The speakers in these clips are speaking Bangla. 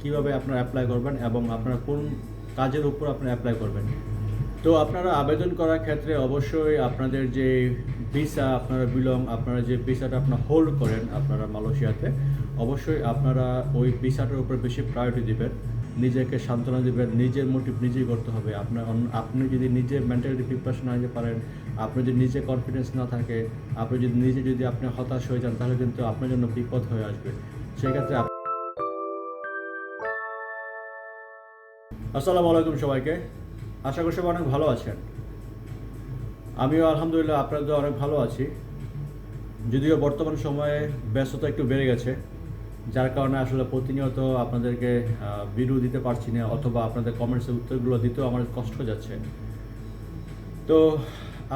কীভাবে আপনারা অ্যাপ্লাই করবেন এবং আপনারা কোন কাজের উপর আপনারা অ্যাপ্লাই করবেন। তো আপনারা আবেদন করার ক্ষেত্রে অবশ্যই আপনাদের যে ভিসা আপনারা বিলং আপনারা যে ভিসাটা আপনারা হোল্ড করেন আপনারা মালয়েশিয়াতে, অবশ্যই আপনারা ওই ভিসাটার উপর বেশি প্রায়োরিটি দিবেন, নিজেকে সান্ত্বনা দিবেন, নিজের মোটিভ নিজেই করতে হবে। আপনার আপনি যদি নিজে মেন্টালিটি প্রিপারেশন আনতে পারেন, আপনি যদি নিজে কনফিডেন্স না থাকে, আপনি যদি নিজে যদি আপনি হতাশ হয়ে যান, তাহলে কিন্তু আপনার জন্য বিপদ হয়ে আসবে। সেক্ষেত্রে আসসালামু আলাইকুম সবাইকে। আশা করি সবাই অনেক ভালো আছেন। আমিও আলহামদুলিল্লাহ আপনাদের অনেক ভালো আছি। যদিও বর্তমান সময়ে ব্যস্ততা একটু বেড়ে গেছে, যার কারণে আসলে প্রতিনিয়ত আপনাদেরকে ভিডিও দিতে পারছি না, অথবা আপনাদের কমেন্টসের উত্তরগুলো দিতেও আমার কষ্ট যাচ্ছে। তো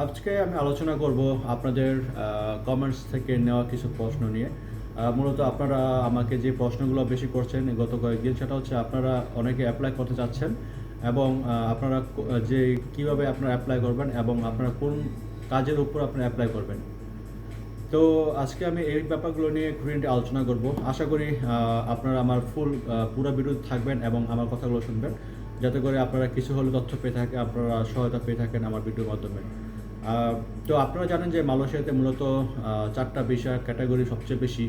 আজকে আমি আলোচনা করব আপনাদের কমেন্টস থেকে নেওয়া কিছু প্রশ্ন নিয়ে। মূলত আপনারা আমাকে যে প্রশ্নগুলো বেশি করছেন গত কয়েকদিন, সেটা হচ্ছে আপনারা অনেকে অ্যাপ্লাই করতে চাচ্ছেন এবং আপনারা যে কীভাবে আপনারা অ্যাপ্লাই করবেন এবং আপনারা কোন কাজের উপর আপনারা অ্যাপ্লাই করবেন। তো আজকে আমি এই ব্যাপারগুলো নিয়ে খুঁটিনাটি আলোচনা করব। আশা করি আপনারা আমার ফুল পুরো ভিডিও থাকবেন এবং আমার কথাগুলো শুনবেন। যাতে করে আপনারা কিছু হলে তথ্য পেয়ে থাকে আপনারা সহায়তা পেয়ে থাকেন আমার ভিডিওর মাধ্যমে। তো আপনারা জানেন যে মালয়েশিয়াতে মূলত চারটা বিষয় ক্যাটাগরি সবচেয়ে বেশি।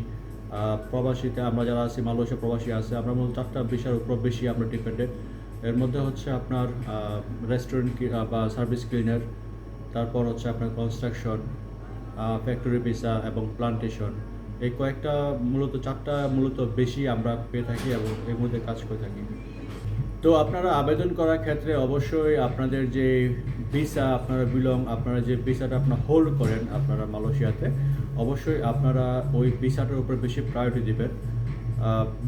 প্রবাসীতে আমরা যারা আছি, মালয়েশিয়া প্রবাসী আছে, আমরা মূলত চারটা বিষয়ের উপর বেশি আমরা ডিপেন্ডেন্ট এর মধ্যে হচ্ছে আপনার রেস্টুরেন্ট বা সার্ভিস ক্লিনার তারপর হচ্ছে আপনার কনস্ট্রাকশন ফ্যাক্টরি ভিসা এবং প্লান্টেশন এই কয়েকটা মূলত, চারটা মূলত বেশি আমরা পেয়ে থাকি এবং এর মধ্যে কাজ করে থাকি। তো আপনারা আবেদন করার ক্ষেত্রে অবশ্যই আপনাদের যে ভিসা, আপনারা বিলং আপনারা যে ভিসাটা আপনারা হোল্ড করেন, আপনারা মালয়েশিয়াতে, অবশ্যই আপনারা ওই ভিসাটার উপর বেশি প্রায়োরিটি দেবেন।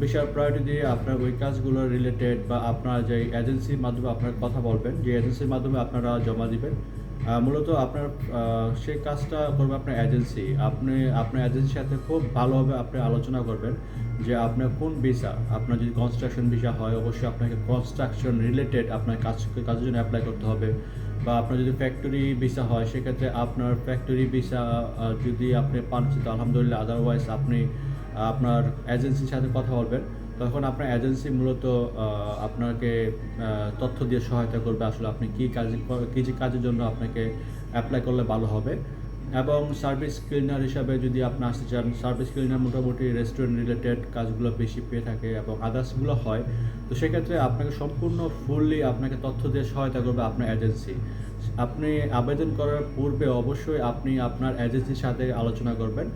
বিশাল প্রায়োরিটি দিয়ে আপনার ওই কাজগুলো রিলেটেড বা আপনার যে এজেন্সির মাধ্যমে আপনার কথা বলবেন, যে এজেন্সির মাধ্যমে আপনারা জমা দিবেন মূলত আপনার সেই কাজটা করবে আপনার এজেন্সি আপনি, আপনার এজেন্সির সাথে খুব ভালোভাবে আপনি আলোচনা করবেন যে আপনার কোন ভিসা আপনার যদি কনস্ট্রাকশন ভিসা হয়, অবশ্যই আপনাকে কনস্ট্রাকশন রিলেটেড আপনার কাজ, কাজের জন্য অ্যাপ্লাই করতে হবে। বা আপনার যদি ফ্যাক্টরি ভিসা হয়, সেক্ষেত্রে আপনার ফ্যাক্টরি ভিসা যদি আপনি পান আলহামদুলিল্লাহ। আদারওয়াইজ আপনি, আপনার এজেন্সির সাথে কথা বলবেন। তখন আপনার এজেন্সি মূলত আপনাকে তথ্য দিয়ে সহায়তা করবে আসলে আপনি কী কাজ, কী কাজের জন্য আপনাকে অ্যাপ্লাই করলে ভালো হবে। এবং সার্ভিস ক্লিনার হিসাবে যদি আপনি আসতে চান সার্ভিস ক্লিনার মোটামুটি রেস্টুরেন্ট রিলেটেড কাজগুলো বেশি পেয়ে থাকে এবং আদার্সগুলো হয়। তো সেক্ষেত্রে আপনাকে সম্পূর্ণ ফুললি আপনাকে তথ্য দিয়ে সহায়তা করবে আপনার এজেন্সি আপনি আবেদন করার পূর্বে অবশ্যই আপনি আপনার এজেন্সির সাথে আলোচনা করবেন।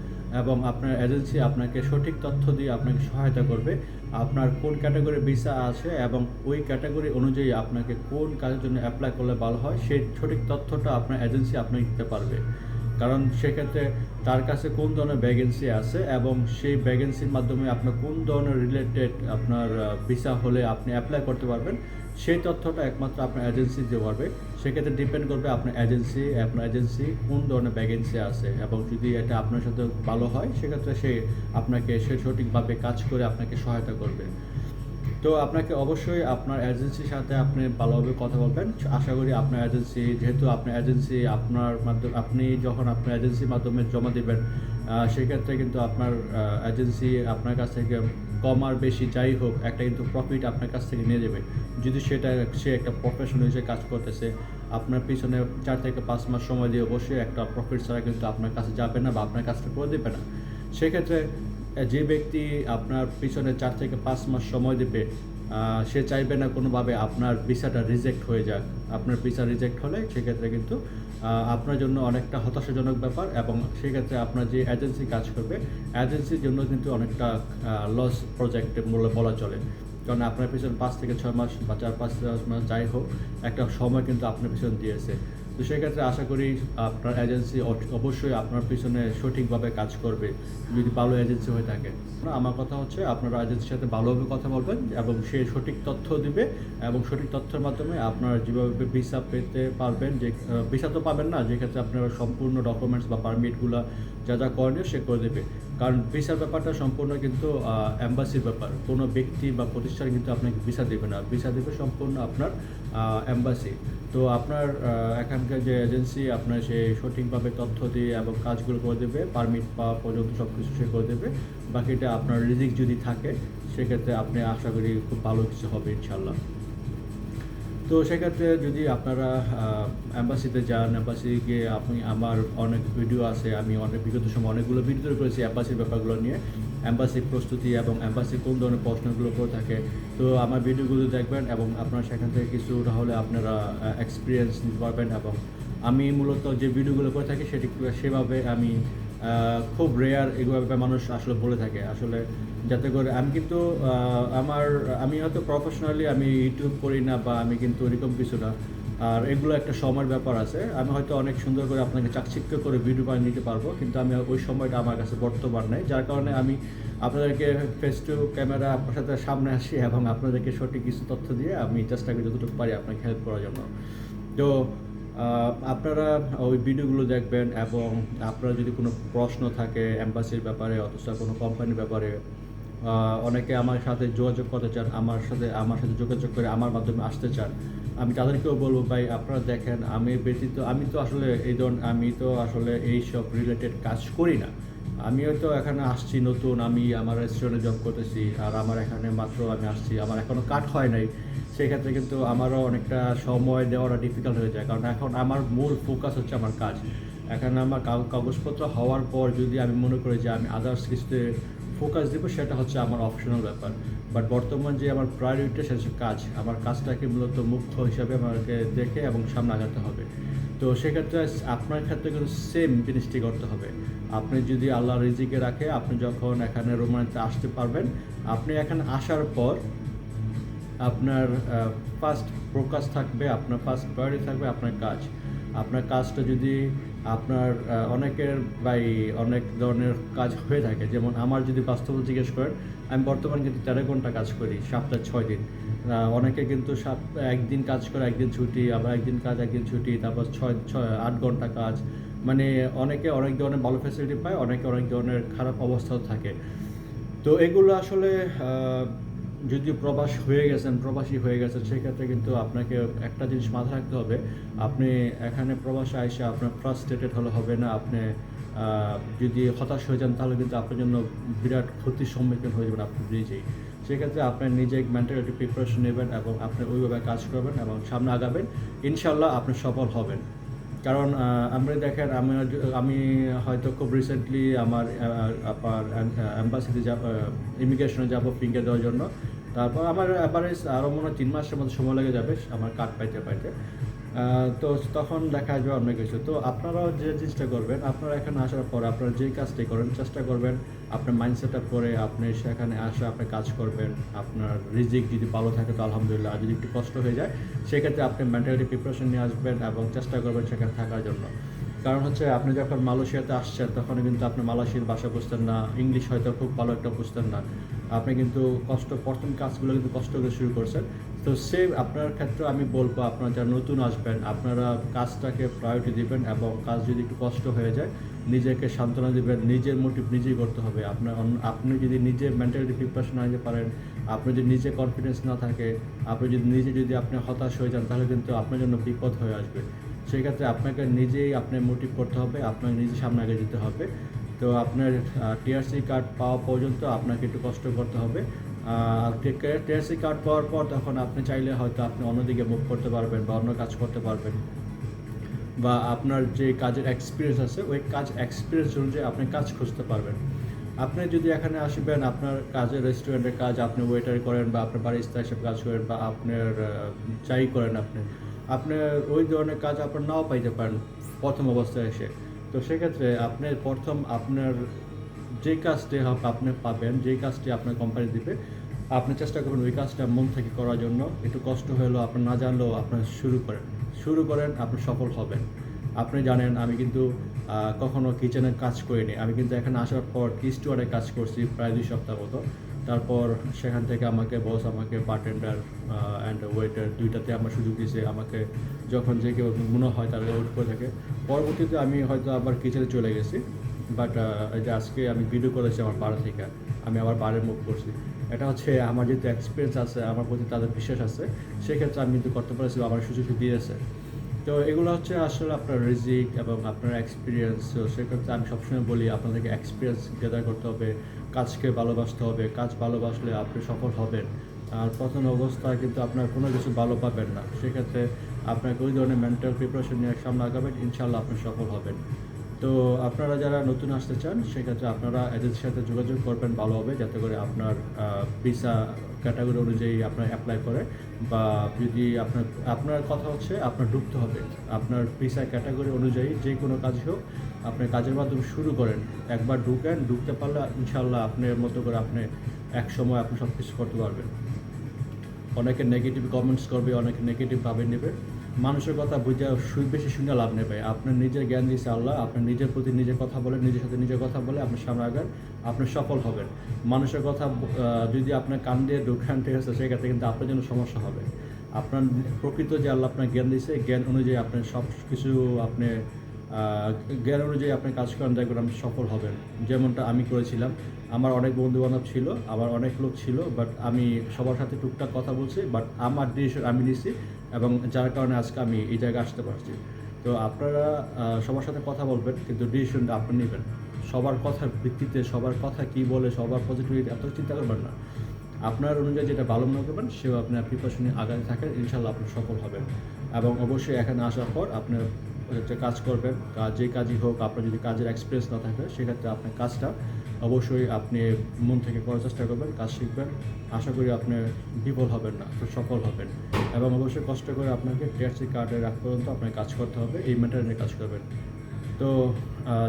এবং আপনার এজেন্সি আপনাকে সঠিক তথ্য দিয়ে আপনাকে সহায়তা করবে। আপনার কোন ক্যাটাগরি ভিসা আছে এবং ওই ক্যাটাগরি অনুযায়ী আপনাকে কোন কাজের জন্য অ্যাপ্লাই করলে ভালো হয়, সেই সঠিক তথ্যটা আপনার এজেন্সি আপনাকে দিতে পারবে। কারণ সেক্ষেত্রে তার কাছে কোন ধরনের ভ্যাকেন্সি আছে এবং সেই ভ্যাকেন্সির মাধ্যমে আপনার কোন ধরনের রিলেটেড আপনার ভিসা হলে আপনি অ্যাপ্লাই করতে পারবেন। সেই তথ্যটা একমাত্র আপনার এজেন্সি দিতে পারবে সেক্ষেত্রে ডিপেন্ড করবে আপনার এজেন্সি আপনার এজেন্সি কোন ধরনের ভ্যাকেন্সি আছে এবং যদি এটা আপনার সাথে ভালো হয়, সেক্ষেত্রে সে আপনাকে, সে সঠিকভাবে কাজ করে আপনাকে সহায়তা করবে। তো আপনাকে অবশ্যই আপনার এজেন্সির সাথে আপনি ভালোভাবে কথা বলবেন। আশা করি আপনার এজেন্সি যেহেতু আপনার এজেন্সি আপনার মাধ্যমে, আপনি যখন আপনার এজেন্সির মাধ্যমে জমা দেবেন সেক্ষেত্রে কিন্তু আপনার এজেন্সি আপনার কাছ থেকে কম আর বেশি যাই হোক, একটা কিন্তু প্রফিট আপনার কাছ থেকে নিয়ে যাবে যদি সেটা সে একটা প্রফেশন হিসেবে কাজ করতেছে, আপনার পিছনে চার থেকে পাঁচ মাস সময় দিয়ে অবশ্যই একটা প্রফিট ছাড়া কিন্তু আপনার কাছে যাবে না বা আপনার কাজটা করে দেবে না। সেক্ষেত্রে যে ব্যক্তি আপনার পিছনে চার থেকে পাঁচ মাস সময় দেবে সে চাইবে না কোনোভাবে আপনার ভিসাটা রিজেক্ট হয়ে যাক। আপনার ভিসা রিজেক্ট হলে সেক্ষেত্রে কিন্তু আপনার জন্য অনেকটা হতাশাজনক ব্যাপার এবং সেক্ষেত্রে আপনার যে এজেন্সি কাজ করবে এজেন্সির জন্য কিন্তু অনেকটা লস প্রজেক্টে মূল্য বলা চলে। কারণ আপনার পিছনে পাঁচ থেকে ছয় মাস বা চার পাঁচ মাস যাই হোক, একটা সময় কিন্তু আপনার পিছনে দিয়েছে। তো সেক্ষেত্রে আশা করি আপনার এজেন্সি অবশ্যই আপনার পিছনে সঠিকভাবে কাজ করবে, যদি ভালো এজেন্সি হয়ে থাকে। আমার কথা হচ্ছে, আপনারা এজেন্সির সাথে ভালোভাবে কথা বলবেন এবং সে সঠিক তথ্য দিবে এবং সঠিক তথ্যের মাধ্যমে আপনারা যেভাবে ভিসা পেতে পারবেন, যে ভিসা তো পাবেন না, যেক্ষেত্রে আপনারা সম্পূর্ণ ডকুমেন্টস বা পারমিটগুলো যা যা করণীয় সে করে দেবে। কারণ ভিসার ব্যাপারটা সম্পূর্ণ কিন্তু অ্যাম্বাসির ব্যাপার। কোনো ব্যক্তি বা প্রতিষ্ঠান কিন্তু আপনাকে ভিসা দেবে না। ভিসা দেবে সম্পূর্ণ আপনার অ্যাম্বাসি তো আপনার এখানকার যে এজেন্সি আপনার সে সঠিকভাবে তথ্য দিয়ে এবং কাজগুলো করে দেবে পারমিট পাওয়া পর্যন্ত সব কিছু সে করে দেবে। বাকিটা আপনার রিজিক যদি থাকে, সেক্ষেত্রে আপনি আশা করি খুব ভালো কিছু হবে ইনশাল্লাহ তো সেক্ষেত্রে যদি আপনারা অ্যাম্বাসিতে যান অ্যাম্বাসি গিয়ে আপনি আমার অনেক ভিডিও আছে, আমি অনেক বিগত সময় অনেকগুলো ভিডিও তৈরি করেছি অ্যাম্বাসির ব্যাপারগুলো নিয়ে। অ্যাম্বাসির প্রস্তুতি এবং অ্যাম্বাসি কোন ধরনের প্রশ্নগুলো করে থাকে, তো আমার ভিডিওগুলো দেখবেন এবং আপনারা সেখান থেকে কিছু হলে আপনারা এক্সপিরিয়েন্স নিতে পারবেন এবং আমি মূলত যে ভিডিওগুলো করে থাকি সেটি সেভাবে আমি খুব রেয়ার এগুলো মানুষ আসলে বলে থাকে। আসলে যাতে করে আমি কিন্তু আমার, আমি হয়তো প্রফেশনালি আমি ইউটিউব করি না বা আমি কিন্তু এরকম কিছু না। আর এগুলো একটা সময়ের ব্যাপার আছে। আমি হয়তো অনেক সুন্দর করে আপনাকে চাকচিক্য করে ভিডিও বানিয়ে নিতে পারব, কিন্তু আমি ওই সময়টা আমার কাছে বর্তমান নেই, যার কারণে আমি আপনাদেরকে ফেস টু ক্যামেরা আপনার সাথে সামনে আসি এবং আপনাদেরকে সঠিক কিছু তথ্য দিয়ে আমি চেষ্টা করি যতটুকু পারি আপনাকে হেল্প করার জন্য। তো আপনারা ওই ভিডিওগুলো দেখবেন এবং আপনারা যদি কোনো প্রশ্ন থাকে অ্যাম্বাসির ব্যাপারে অথচ কোনো কোম্পানির ব্যাপারে অনেকে আমার সাথে যোগাযোগ করতে চান, আমার সাথে আমার সাথে যোগাযোগ করে আমার মাধ্যমে আসতে চান। আমি তাদেরকেও বলব, ভাই, আপনারা দেখেন, আমি ব্যতীত, আমি তো আসলে এই ধরনের আমি তো আসলে এই সব রিলেটেড কাজ করি না। আমি হয়তো এখানে আসছি নতুন, আমি আমার রেস্টুরেন্টে জব করতেছি, আর আমার এখানে মাত্র আমি আসছি, আমার এখনও কাট হয় নাই। সেক্ষেত্রে কিন্তু আমারও অনেকটা সময় দেওয়াটা ডিফিকাল্ট হয়ে যায়, কারণ এখন আমার মূল ফোকাস হচ্ছে আমার কাজ। এখানে আমার কাগ- কাগজপত্র হওয়ার পর যদি আমি মনে করি যে আমি আদার্স কিছুতে ফোকাস দেবো সেটা হচ্ছে আমার অপশনাল ব্যাপার। বাট বর্তমান যে আমার প্রায়োরিটি সেটা হচ্ছে কাজ। আমার কাজটাকে মূলত মুখ্য হিসাবে আমাকে দেখে এবং সামনে আগাতে হবে। তো সেক্ষেত্রে আপনার ক্ষেত্রে কিন্তু সেম জিনিসটি করতে হবে। আপনি যদি আল্লাহ রিজিকে রাখে, আপনি যখন এখানে রোমানিতে আসতে পারবেন, আপনি এখানে আসার পর আপনার ফার্স্ট ফোকাস থাকবে, আপনার ফার্স্ট প্রায়োরিটি থাকবে আপনার কাজ। আপনার কাজটা যদি আপনার অনেকের বাই অনেক ধরনের কাজ হয়ে থাকে। যেমন আমার যদি বাস্তব জিজ্ঞেস করেন, আমি বর্তমানে কিন্তু তেরো ঘণ্টা কাজ করি, সপ্তাহে ছয় দিন। অনেকে কিন্তু সাত একদিন কাজ করে, একদিন ছুটি, আবার একদিন কাজ, একদিন ছুটি, তারপর ছয় ছয়, আট ঘণ্টা কাজ। মানে অনেকে অনেক ধরনের ভালো ফ্যাসিলিটি পায়, অনেকে অনেক ধরনের খারাপ অবস্থাও থাকে। তো এগুলো আসলে যদি প্রবাস হয়ে গেছেন, প্রবাসী হয়ে গেছেন, সেক্ষেত্রে কিন্তু আপনাকে একটা জিনিস মাথায় রাখতে হবে। আপনি এখানে প্রবাসে এসে আপনার ফ্রাস্ট্রেটেড হলে হবে না। আপনি যদি হতাশ হয়ে যান, তাহলে কিন্তু আপনার জন্য বিরাট ক্ষতির সম্মুখীন হয়ে যাবেন আপনি নিজেই। সেক্ষেত্রে আপনার নিজে মেন্টালিটি প্রিপারেশন নেবেন এবং আপনি ওইভাবে কাজ করবেন এবং সামনে আগাবেন। ইনশাল্লাহ আপনি সফল হবেন। কারণ আমি দেখেন, আমি আমি হয়তো খুব রিসেন্টলি আমার আপার অ্যাম্বাসিতে যাব ইমিগ্রেশনে যাব ফিঙ্গার দেওয়ার জন্য। তারপর আমার অ্যাভারেজ আরও মনে হয় তিন মাসের মতো সময় লেগে যাবে আমার কার্ড পাইতে পাইতে। তো তখন দেখা যাবে অন্য কিছু। তো আপনারাও যে জিনিসটা করবেন, আপনারা এখানে আসার পর আপনারা যে কাজটাই করেন, চেষ্টা করবেন আপনার মাইন্ড সেট আপ করে আপনি সেখানে আসে, আপনি কাজ করবেন, আপনার রিজিক যদি ভালো থাকে তো আলহামদুলিল্লাহ। আর যদি একটু কষ্ট হয়ে যায়, সেক্ষেত্রে আপনি মেন্টালিটি প্রিপারেশন নিয়ে আসবেন এবং চেষ্টা করবেন সেখানে থাকার জন্য। কারণ হচ্ছে আপনি যখন মালয়েশিয়াতে আসছেন তখন কিন্তু আপনি মালয়েশিয়ার ভাষা বুঝতেন না, ইংলিশ হয়তো খুব ভালো একটা বুঝতেন না। আপনি কিন্তু কষ্ট, প্রথম কাজগুলো কিন্তু কষ্ট করে শুরু করছেন। তো সেম আপনার ক্ষেত্রে আমি বলব, আপনারা যারা নতুন আসবেন, আপনারা কাজটাকে প্রায়োরিটি দিবেন এবং কাজ যদি একটু কষ্ট হয়ে যায়, নিজেকে সান্ত্বনা দিবেন, নিজের মোটিভ নিজেই করতে হবে। আপনার আপনি যদি নিজে মেন্টালিটি প্রিপারেশন না নিতে পারেন, আপনি যদি নিজে কনফিডেন্স না থাকে, আপনি যদি নিজে যদি আপনি হতাশ হয়ে যান, তাহলে কিন্তু আপনার জন্য বিপদ হয়ে আসবে। সেক্ষেত্রে আপনাকে নিজেই আপনার মোটিভ করতে হবে, আপনাকে নিজে সামনে আগে যেতে হবে। তো আপনার টিআরসি কার্ড পাওয়া পর্যন্ত আপনাকে একটু কষ্ট করতে হবে। আর টিআরসি কার্ড পাওয়ার পর তখন আপনি চাইলে হয়তো আপনি অন্যদিকে মুভ করতে পারবেন বা অন্য কাজ করতে পারবেন। বা আপনার যে কাজের এক্সপিরিয়েন্স আছে, ওই কাজ এক্সপিরিয়েন্স অনুযায়ী আপনি কাজ খুঁজতে পারবেন। আপনি যদি এখানে আসবেন, আপনার কাজের রেস্টুরেন্টের কাজ আপনি ওয়েটার করেন বা আপনার বারিস্তা হিসেবে কাজ করেন বা আপনার চাই করেন আপনি আপনার ওই ধরনের কাজ আপনার নাও পাইতে পারেন প্রথম অবস্থায় এসে। তো সেক্ষেত্রে আপনি প্রথম আপনার যে কাজটি আপনি পাবেন যেই কাজটি আপনার কোম্পানি দিবে, আপনি চেষ্টা করবেন ওই কাজটা মন থেকে করার জন্য। একটু কষ্ট হলেও আপনি না জানলেও আপনার শুরু করেন। শুরু করেন, আপনি সফল হবেন। আপনি জানেন, আমি কিন্তু কখনো কিচেনের কাজ করিনি। আমি কিন্তু এখানে আসার পর কিস্টুয়ারে কাজ করছি প্রায় দুই সপ্তাহ মতো। তারপর সেখান থেকে আমাকে বস আমাকে বারটেন্ডার অ্যান্ড ওয়েটার দুইটাতে আমার সুযোগ দিয়েছে। আমাকে যখন যে কেউ মনে হয় তারা ওয়েট করে থাকে। পরবর্তীতে আমি হয়তো আবার কিচেনে চলে গেছি। বাট যে আজকে আমি ভিডিও করেছি আমার বাড়ি থেকে। আমি আবার বাড়ির মুখ করছি। এটা হচ্ছে আমার যেহেতু এক্সপিরিয়েন্স আছে, আমার প্রতি তাদের বিশ্বাস আছে, সেক্ষেত্রে আমি কিন্তু করতে পারছি আমার সুযোগ দিয়েছে। তো এগুলো হচ্ছে আসলে আপনার রিজিক এবং আপনার এক্সপিরিয়েন্স তো সেক্ষেত্রে আমি সবসময় বলি আপনাদেরকে এক্সপিরিয়েন্স গেদার করতে হবে, কাজকে ভালোবাসতে হবে, কাজ ভালোবাসলে আপনি সফল হবেন। আর প্রথম অবস্থায় কিন্তু আপনার কোনো কিছু ভালো পাবেন না। সেক্ষেত্রে আপনাকে ওই ধরনের মেন্টাল প্রিপারেশন নিয়ে সামনে আগাবেন ইনশাল্লাহ আপনি সফল হবেন। তো আপনারা যারা নতুন আসতে চান, সেক্ষেত্রে আপনারা এজেন্সির সাথে যোগাযোগ করবেন, ভালো হবে, যাতে করে আপনার ভিসা ক্যাটাগরি অনুযায়ী আপনার অ্যাপ্লাই করে বা যদি আপনার আপনার কথা হচ্ছে আপনার ঢুকতে হবে। আপনার ভিসা ক্যাটাগরি অনুযায়ী যে কোনো কাজ হোক, আপনি কাজের মাধ্যমে শুরু করেন। একবার ঢুকেন, ঢুকতে পারলে ইনশাল্লাহ আপনার মতো করে আপনি এক সময় আপনি সব কিছু করতে পারবেন। অনেকে নেগেটিভ কমেন্টস করবে, অনেকে নেগেটিভভাবে নেবে। মানুষের কথা বুঝে বেশি শুনে লাভ নেবে আপনার নিজের জ্ঞান দিয়েছে আল্লাহ আপনার নিজের প্রতি নিজে কথা বলে নিজের সাথে নিজের কথা বলে আপনার সামনে আগান, আপনি সফল হবেন। মানুষের কথা যদি আপনার কান দিয়ে ঢুকান ঠিক আছে, সেক্ষেত্রে কিন্তু আপনার জন্য সমস্যা হবে। আপনার প্রকৃত যে আল্লাহ আপনার জ্ঞান দিয়েছে, জ্ঞান অনুযায়ী আপনি সব কিছু আপনি জ্ঞান অনুযায়ী আপনি কাজ করেন দেখবেন আপনি সফল হবেন। যেমনটা আমি করেছিলাম। আমার অনেক বন্ধু বান্ধব ছিল আমার অনেক লোক ছিল বাট আমি সবার সাথে টুকটাক কথা বলছি বাট আমার ডিসিশন আমি নিছি। এবং যার কারণে আজকে আমি এই জায়গায় আসতে পারছি। তো আপনারা সবার সাথে কথা বলবেন, কিন্তু ডিসিশনটা আপনি নেবেন। সবার কথার ভিত্তিতে সবার কথা কি বলে, সবার পজিটিভিটি এত চিন্তা করবেন না। আপনার অনুযায়ী যেটা ভালো মনে করবেন, সেও আপনার প্রিপারেশনে আগাতে থাকেন ইনশাল্লাহ আপনি সফল হবেন। এবং অবশ্যই এখানে আসার পর আপনার কাজ করবেন যে কাজই হোক, আপনার যদি কাজের এক্সপিরিয়েন্স না থাকে, সেক্ষেত্রে আপনার কাজটা অবশ্যই আপনি মন থেকে করার চেষ্টা করবেন, কাজ শিখবেন। আশা করি আপনি বিফল হবেন না সফল হবেন। এবং অবশ্যই কষ্ট করে আপনাকে টিআরসি কার্ডের রাখ পর্যন্ত আপনাকে কাজ করতে হবে, এই ম্যাটার নিয়ে কাজ করবেন। তো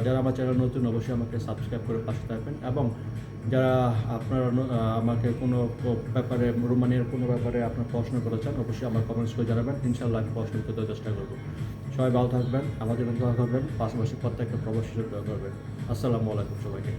যারা আমার চ্যানেল নতুন, অবশ্যই আমাকে সাবস্ক্রাইব করে পাশে থাকবেন এবং যারা আপনারা আমাকে কোনো ব্যাপারে, রোমানিয়ার কোনো ব্যাপারে আপনার প্রশ্ন করতে চান অবশ্যই আমার কমেন্টস করে জানাবেন। ইনশাল্লাহ আমি প্রশ্ন করতে চেষ্টা করব। সবাই ভালো থাকবেন আমাদের দোয়া করবেন, পাশাপাশি প্রত্যেকটা প্রবাসী দোয়া করবেন। আসসালামু আলাইকুম সবাইকে।